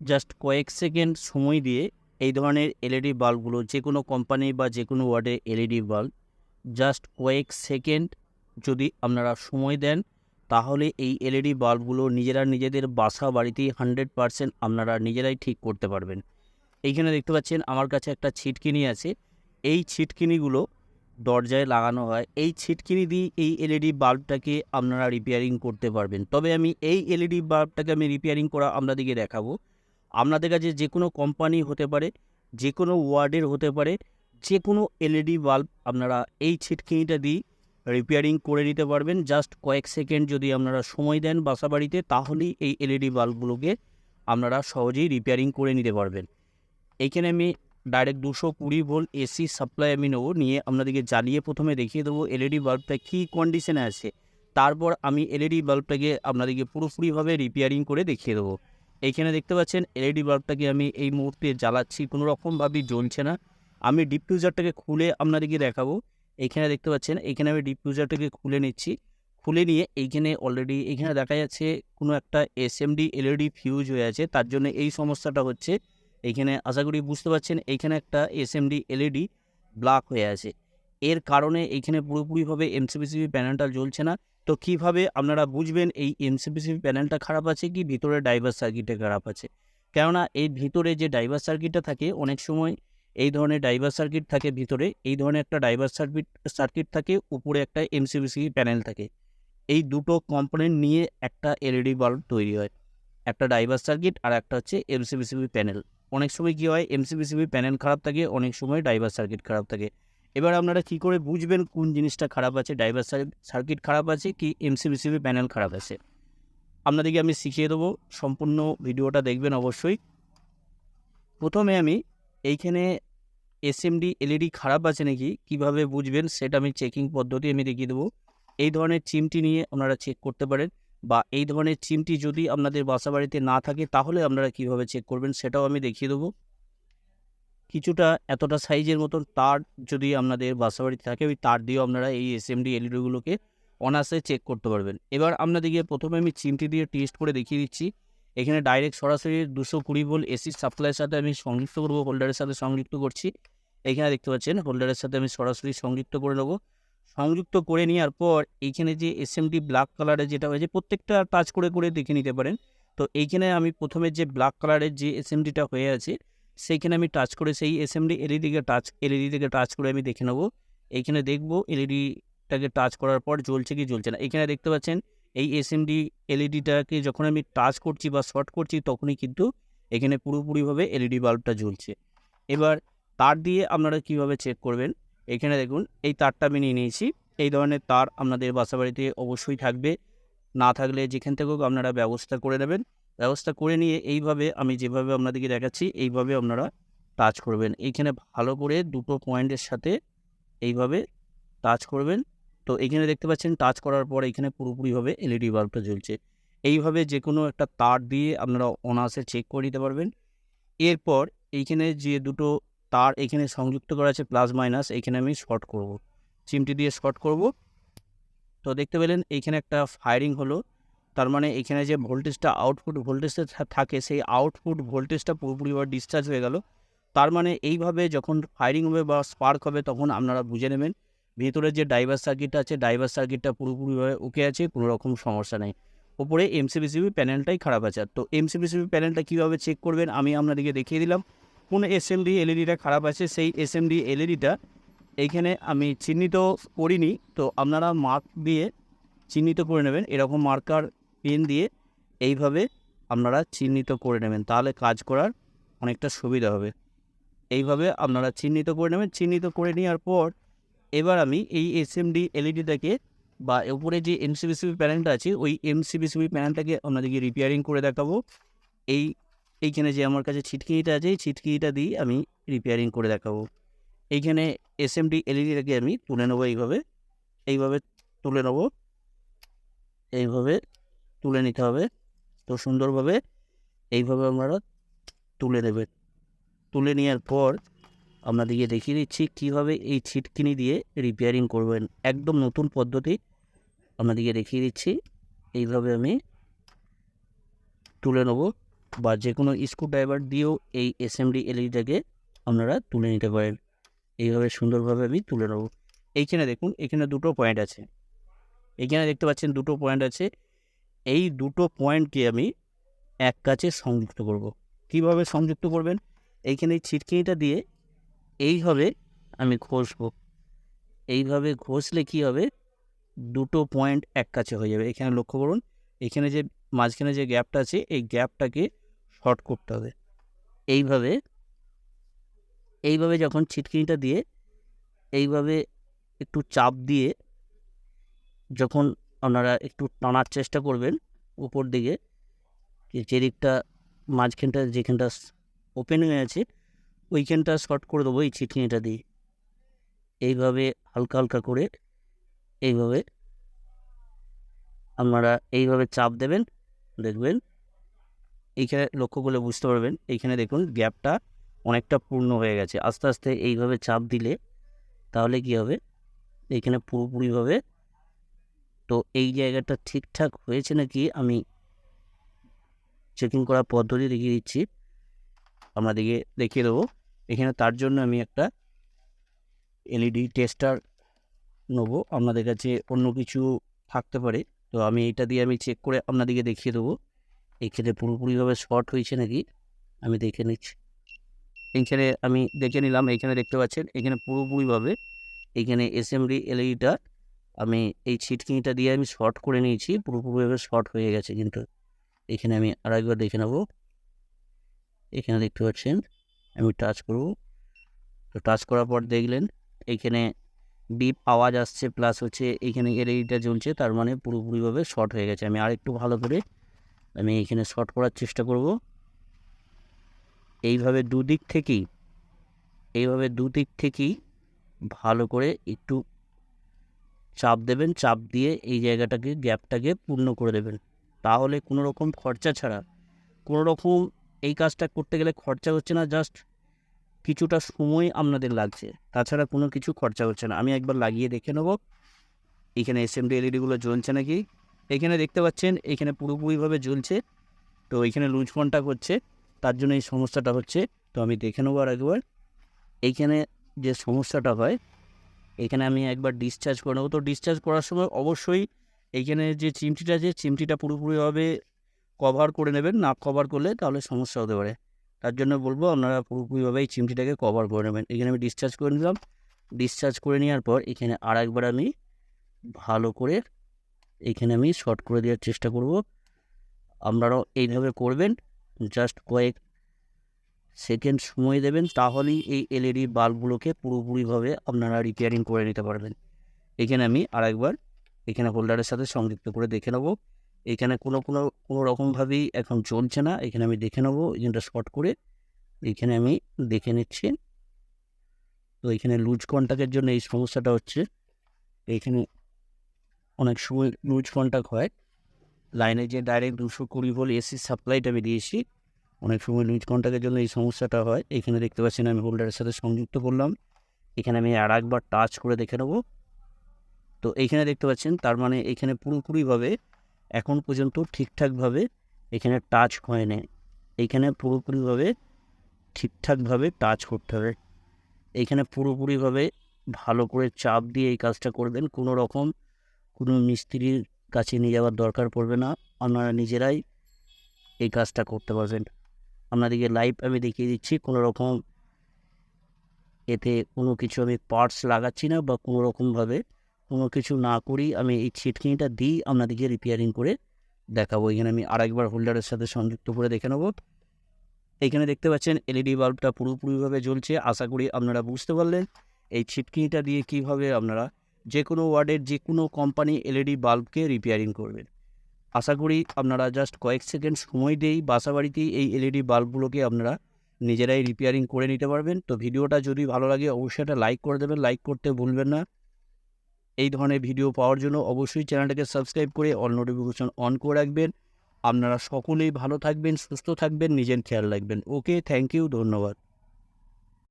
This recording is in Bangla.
জাস্ট কয়েক সেকেন্ড সময় দিয়ে এই ধরনের এলইডি বাল্বগুলো যে কোনো কোম্পানি বা যে কোনো ওয়ার্ডের এলইডি বাল্ব জাস্ট কয়েক সেকেন্ড যদি আপনারা সময় দেন, তাহলে এই এলইডি বাল্বগুলো নিজেরা নিজেদের বাসা বাড়িতেই হান্ড্রেড পারসেন্ট আপনারা নিজেরাই ঠিক করতে পারবেন। এইখানে দেখতে পাচ্ছেন আমার কাছে একটা ছিটকিনি আছে। এই ছিটকিনিগুলো দরজায় লাগানো হয়। এই ছিটকিনি দিয়ে এই এলইডি বাল্বটাকে আপনারা রিপেয়ারিং করতে পারবেন। তবে আমি এই এলইডি বাল্বটাকে আমি রিপেয়ারিং করা আপনাদেরকে দেখাবো। আপনাদের কাছে যে কোনো কোম্পানি হতে পারে, যে কোনো ওয়ার্ডের হতে পারে, যে কোনো এলইডি বাল্ব আপনারা এই ছিটকিনিটা দিয়ে রিপেয়ারিং করে নিতে পারবেন। জাস্ট কয়েক সেকেন্ড যদি আপনারা সময় দেন বাসা বাড়িতে তাহলেই এই এলইডি বাল্বগুলোকে আপনারা সহজেই রিপেয়ারিং করে নিতে পারবেন। এইখানে আমি ডাইরেক্ট দুশো কুড়ি ভোল্ট এসি সাপ্লাই আমি নেব, নিয়ে আপনাদেরকে জ্বালিয়ে প্রথমে দেখিয়ে দেবো এলইডি বাল্বটা কী কন্ডিশনে আছে। তারপর আমি এলইডি বাল্বটাকে আপনাদেরকে পুরোপুরিভাবে রিপেয়ারিং করে দেখিয়ে দেবো। এইখানে দেখতে পাচ্ছেন এলইডি বাল্বটাকে আমি এই মুহূর্তে জ্বালাচ্ছি কোনো রকমভাবেই জ্বলছে না। আমি ডিফিউজারটাকে খুলে আপনাদেরকে দেখাবো। এইখানে দেখতে পাচ্ছেন, এইখানে আমি ডিফিউজারটাকে খুলে নিচ্ছি। খুলে নিয়ে এইখানে অলরেডি এইখানে দেখা যাচ্ছে কোনো একটা এসএমডি এলইডি ফিউজ হয়ে আছে, তার জন্য এই সমস্যাটা হচ্ছে। এইখানে আশা করি বুঝতে পারছেন, এইখানে একটা এসএমডি এলইডি ব্ল্যাক হয়ে আছে। এর কারণে এইখানে পুরোপুরিভাবে এমসিপিসিবি প্যানেলটা জ্বলছে না। তো কীভাবে আপনারা বুঝবেন এই এমসিপিসিবি প্যানেলটা খারাপ আছে কি, ভিতরে ডাইভার সার্কিটটা খারাপ আছে? কেননা এই ভিতরে যে ডাইভার সার্কিটটা থাকে, অনেক সময় এই ধরনের ডাইভার সার্কিট থাকে ভিতরে, এই ধরনের একটা ডাইভার সার্কিট সার্কিট থাকে, উপরে একটা এমসিপিসিবি প্যানেল থাকে। এই দুটো কম্পোনেন্ট নিয়ে একটা এলইডি বাল্ব তৈরি হয়। একটা ডাইভার সার্কিট আর একটা হচ্ছে এমসিপিসিবি প্যানেল। অনেক সময় কী হয় এমসিপিসিবি প্যানেল খারাপ থাকে, অনেক সময় ডাইভার সার্কিট খারাপ থাকে। এবার আপনারা কী করে বুঝবেন কোন জিনিসটা খারাপ আছে? ডাইভার সার্কিট খারাপ আছে কি এমসিপিসিবি প্যানেল খারাপ আছে? আপনাদেরকে আমি শিখিয়ে দেবো, সম্পূর্ণ ভিডিওটা দেখবেন অবশ্যই। প্রথমে আমি এইখানে এসএমডি এলইডি খারাপ আছে নাকি, কীভাবে বুঝবেন সেটা আমি চেকিং পদ্ধতি আমি দেখিয়ে দেবো। এই ধরনের চিমটি নিয়ে আপনারা চেক করতে পারেন বা এই ধরনের চিমটি যদি আপনাদের বাসা বাড়িতে না থাকে তাহলে আপনারা কীভাবে চেক করবেন সেটাও আমি দেখিয়ে দেবো। কিছুটা এতটা সাইজের মতন তার যদি আপনাদের বাসা বাড়িতে থাকে, ওই তার দিয়েও আপনারা এই এসএমডি এলইডিগুলোকে অনার্সে চেক করতে পারবেন। এবার আপনাদেরকে প্রথমে আমি চিমটি দিয়ে টেস্ট করে দেখিয়ে দিচ্ছি। এখানে ডাইরেক্ট সরাসরি দুশো কুড়ি ভোল্ট এসি সাপ্লাইয়ের সাথে আমি সংযুক্ত করব হোল্ডারের সাথে সংযুক্ত করছি। এখানে দেখতে পাচ্ছেন হোল্ডারের সাথে আমি সরাসরি সংযুক্ত করে নেব। সংযুক্ত করে নেওয়ার পর এইখানে যে এসএমডি ব্ল্যাক কালারের যেটা হয়েছে প্রত্যেকটা টাচ করে করে দেখে নিতে পারেন। তো এইখানে আমি প্রথমে যে ব্ল্যাক কালারের যে এসএমডিটা হয়ে আছে সেইখানে আমি টাচ করে সেই এসএমডি এলইডিকে টাচ এলইডি থেকে টাচ করে আমি দেখে নেব। এইখানে দেখব এলইডিটাকে টাচ করার পর জ্বলছে কি জ্বলছে না। এখানে দেখতে পাচ্ছেন, এই এসএমডি এলইডিটাকে যখন আমি টাচ করছি বা শর্ট করছি তখনই কিন্তু এখানে পুরোপুরিভাবে এলইডি বাল্বটা জ্বলছে। এবার তার দিয়ে আপনারা কীভাবে চেক করবেন? এখানে দেখুন, এই তারটা আমি নিয়ে নিয়েছি। এই ধরনের তার আপনাদের বাসাবাড়িতে অবশ্যই থাকবে। না থাকলে যেখান থেকেও আপনারা ব্যবস্থা করে নেবেন। ব্যবস্থা করে নিয়ে এইভাবে আমি যেভাবে আপনাদেরকে দেখাচ্ছি, এইভাবে আপনারা টাচ করবেন। এইখানে ভালো করে দুটো পয়েন্টের সাথে এইভাবে টাচ করবেন। তো এইখানে দেখতে পাচ্ছেন টাচ করার পর এখানে পুরোপুরিভাবে এলইডি বাল্বটা জ্বলছে। এইভাবে যে কোনো একটা তার দিয়ে আপনারা অনার্সে চেক করে নিতে পারবেন। এরপর এইখানে যে দুটো তার এখানে সংযুক্ত করা আছে প্লাস মাইনাস এখানে আমি শর্ট করব। চিমটি দিয়ে শর্ট করব। তো দেখতে পেলেন এইখানে একটা ফায়ারিং হলো। তার মানে এখানে যে ভোল্টেজটা আউটপুট ভোল্টেজটা থাকে, সেই আউটপুট ভোল্টেজটা পুরোপুরিভাবে ডিসচার্জ হয়ে গেল। তার মানে এইভাবে যখন ফায়ারিং হবে বা স্পার্ক হবে তখন আপনারা বুঝে নেবেন, ভেতরে যে ডাইভার সার্কিটটা আছে ডাইভার সার্কিটটা পুরোপুরিভাবে ওকে আছে, কোনো রকম সমস্যা নেই। ওপরে এমসিবিসিবি প্যানেলটাই খারাপ আছে। তো এমসিবিসিবি প্যানেলটা কীভাবে চেক করবেন আমি আপনাদেরকে দেখিয়ে দিলাম। কোন এসএমডি এলইডিটা খারাপ আছে, সেই এসএমডি এলইডিটা এইখানে আমি চিহ্নিত করিনি। তো আপনারা মার্ক দিয়ে চিহ্নিত করে নেবেন। এরকম মার্কার পেন দিয়ে এইভাবে আপনারা চিহ্নিত করে নেবেন। তাহলে কাজ করার অনেকটা সুবিধা হবে। এইভাবে আপনারা চিহ্নিত করে নেবেন। চিহ্নিত করে নেওয়ার পর এবার আমি এই এসএমডি এলইডিটাকে বা উপরে যে এমসিবিসিবি প্যানেলটা আছে, ওই এমসিবিসিবি প্যানেলটাকে আপনাদেরকে রিপেয়ারিং করে দেখাবো। এই, এইখানে যে আমার কাছে ছিটকিটা আছে, এই ছিটকিটা দিয়ে আমি রিপেয়ারিং করে দেখাবো। এইখানে এস এম এসএমডি এলইডিটাকে আমি তুলে নেব এইভাবে। এইভাবে তুলে নেব। এইভাবে তুলে নিতে হবে। তো সুন্দরভাবে এইভাবে আপনারা তুলে নেবেন তুলে নেওয়ার পর আপনাদেরকে দেখিয়ে দিচ্ছি কীভাবে এই ছিটকিনি দিয়ে রিপেয়ারিং করবেন। একদম নতুন পদ্ধতি আপনাদেরকে দেখিয়ে দিচ্ছি। এইভাবে আমি তুলে নেব বা যে কোনো স্ক্রু ড্রাইভার দিয়েও এই এসএমডি এলইডিটাকে আপনারা তুলে নিতে পারেন। এইভাবে সুন্দরভাবে আমি তুলে নেব। এইখানে দেখুন, এখানে দুটো পয়েন্ট আছে। এখানে দেখতে পাচ্ছেন দুটো পয়েন্ট আছে। এই দুটো পয়েন্টকে আমি এক কাছে সংযুক্ত করব। কীভাবে সংযুক্ত করবেন? এইখানে এই ছিটকিনিটা দিয়ে এইভাবে আমি ঘষবো। এইভাবে ঘষলে কি হবে? দুটো পয়েন্ট এক কাছে হয়ে যাবে। এখানে লক্ষ্য করুন, এখানে যে মাঝখানে যে গ্যাপটা আছে, এই গ্যাপটাকে শর্ট করতে হবে। এইভাবে এইভাবে যখন ছিটকিনিটা দিয়ে এইভাবে একটু চাপ দিয়ে যখন আপনারা একটু টানার চেষ্টা করবেন উপর দিকে। যে দিকটা মাঝখানটা, যেখানটা ওপেন হয়ে আছে, ওইখানটা শর্ট করে দেবো এই ছিটকিনিটা দিয়ে। এইভাবে হালকা হালকা করে এইভাবে আপনারা এইভাবে চাপ দেবেন, দেখবেন এইখানে লক্ষ্য করলে বুঝতে পারবেন, এইখানে দেখুন গ্যাপটা অনেকটা পূর্ণ হয়ে গেছে। আস্তে আস্তে এইভাবে চাপ দিলে তাহলে কি হবে? এইখানে পুরোপুরিভাবে তো এই জায়গাটা ঠিকঠাক হয়েছে নাকি আমি চেকিং করার পদ্ধতি দেখিয়ে দিচ্ছি। আপনাদেরকে দেখিয়ে দেবো। এখানে তার জন্য আমি একটা এলইডি টেস্টার নেব। আপনাদের কাছে অন্য কিছু থাকতে পারে। তো আমি এটা দিয়ে আমি চেক করে আপনাদেরকে দেখিয়ে দেবো। এইখানে পুরোপুরিভাবে শর্ট হয়েছে নাকি? আমি দেখে নিচ্ছি। এইখানে আমি দেখে নিলাম। এইখানে দেখতে পাচ্ছেন, এখানে পুরোপুরিভাবে এইখানে এসএমডি এলইডিটা আমি এই ছিটকিনিটা দিয়ে আমি শর্ট করে নিয়েছি পুরোপুরিভাবে শর্ট হয়ে গেছে কিন্তু। এখানে আমি আরেকবার দেখে নেব। এখানে দেখতে পাচ্ছেন, আমি টাচ করব। তো টাচ করার পর দেখলেন এইখানে ডিপ আওয়াজ আসছে প্লাস হচ্ছে এইখানে এলইডিটা জ্বলছে, তার মানে পুরোপুরিভাবে শর্ট হয়ে গেছে। আমি আরেকটু ভালো করে আমি এখানে শর্ট করার চেষ্টা করব। এইভাবে দুদিক থেকেই, এইভাবে দুদিক থেকেই ভালো করে একটু চাপ দেবেন, চাপ দিয়ে এই জায়গাটাকে, গ্যাপটাকে পূর্ণ করে দেবেন। তাহলে কোনো রকম খরচা ছাড়া, কোনো রকম এই কাজটা করতে গেলে খরচা হচ্ছে না জাস্ট কিছুটা সময় আপনাদের লাগছে। তাছাড়া কোনো কিছু খরচা হচ্ছে না। আমি একবার লাগিয়ে দেখে নেব। এখানে এসএমডি এলইডিগুলো জ্বলছে নাকি? এখানে দেখতে পাচ্ছেন, এখানে পুরোপুরিভাবে জ্বলছে। তো এখানে লুজ কন্ট্যাক্ট হচ্ছে, তার জন্য এই সমস্যাটা হচ্ছে। তো আমি দেখে নেব আর একবার এইখানে যে সমস্যাটা হয় এখানে আমি একবার ডিসচার্জ করে নেব। তো ডিসচার্জ করার সময় অবশ্যই এইখানে যে চিমটিটা আছে, চিমটিটা পুরোপুরিভাবে কভার করে নেবেন। না কভার করলে তাহলে সমস্যা হতে পারে। তার জন্য বলব, আপনারা পুরোপুরিভাবে এই চিমটিটাকে কভার করে নেবেন। এখানে আমি ডিসচার্জ করে নিলাম। ডিসচার্জ করে নেওয়ার পর এখানে আর একবার আমি ভালো করে এখানে আমি শর্ট করে দেওয়ার চেষ্টা করব। আপনারাও এইভাবে করবেন। জাস্ট কয়েক সেকেন্ড সময় দেবেন, তাহলেই এই এলইডি বাল্বগুলোকে পুরোপুরিভাবে আপনারা রিপেয়ারিং করে নিতে পারবেন। এখানে আমি আরেকবার এখানে হোল্ডারের সাথে সংযুক্ত করে দেখে নেব। এখানে কোনো কোনো কোনো রকমভাবেই এখন চলছে না। এখানে আমি দেখে নেব এখানটা শর্ট করে। এখানে আমি দেখে নিচ্ছি। তো এখানে লুজ কন্ট্যাক্টের জন্য এই সমস্যাটা হচ্ছে, এখানে অনেক সময় লুজ কন্ট্যাক্ট হয়। লাইনে যে ডাইরেক্ট দুশো কুড়ি ভোল্ট এসি সাপ্লাইটা আমি দিয়েছি। অনেক সময় লুজ কন্ট্যাক্টের জন্য এই সমস্যাটা হয়। এখানে দেখতে পাচ্ছেন আমি হোল্ডারের সাথে সংযুক্ত করলাম। এখানে আমি আর একবার টাচ করে দেখে নেব। তো এইখানে দেখতে পাচ্ছেন, তার মানে এখানে পুরোপুরিভাবে এখন পর্যন্ত ঠিকঠাকভাবে এখানে টাচ হয় হয়নি এইখানে পুরোপুরিভাবে ঠিকঠাকভাবে টাচ করতে হবে। এইখানে পুরোপুরিভাবে ভালো করে চাপ দিয়ে এই কাজটা করবেন কোনো রকম কোনো মিস্ত্রির কাছে নিয়ে যাওয়ার দরকার পড়বে না। আপনারা নিজেরাই এই কাজটা করতে পারবেন। আপনাদেরকে লাইভ আমি দেখিয়ে দিচ্ছি, কোনো রকম এতে কোনো কিছু আমি পার্টস লাগাচ্ছি না বা কোনো রকমভাবে কোনো কিছু না করেই আমি এই ছিটকিনিটা দিই আপনাদেরকে রিপেয়ারিং করে দেখাবো। এখানে আমি আরেকবার হোল্ডারের সাথে সংযুক্ত করে দেখে নেব। এখানে দেখতে পাচ্ছেন এলইডি বাল্বটা পুরোপুরিভাবে জ্বলছে, আশা করি আপনারা বুঝতে পারলেন। এই ছিটকিনিটা দিয়ে কীভাবে আপনারা যে কোনো ওয়ার্ডের যে কোনো কোম্পানি এলইডি বাল্বকে রিপেয়ারিং করবেন। আশা করি আপনারা জাস্ট কয়েক সেকেন্ড সময় দিয়েই বাসা বাড়িতেই এই এলইডি বাল্বগুলোকে আপনারা নিজেরাই রিপেয়ারিং করে নিতে পারবেন। তো ভিডিওটা যদি ভালো লাগে অবশ্যই একটা লাইক করে দেবেন। লাইক করতে ভুলবেন না। এই ধরনের ভিডিও পাওয়ার জন্য অবশ্যই চ্যানেলটাকে সাবস্ক্রাইব করে অল নোটিফিকেশন অন করে রাখবেন। আপনারা সকলেই ভালো থাকবেন, সুস্থ থাকবেন, নিজের খেয়াল রাখবেন। ওকে থ্যাংক ইউ ধন্যবাদ।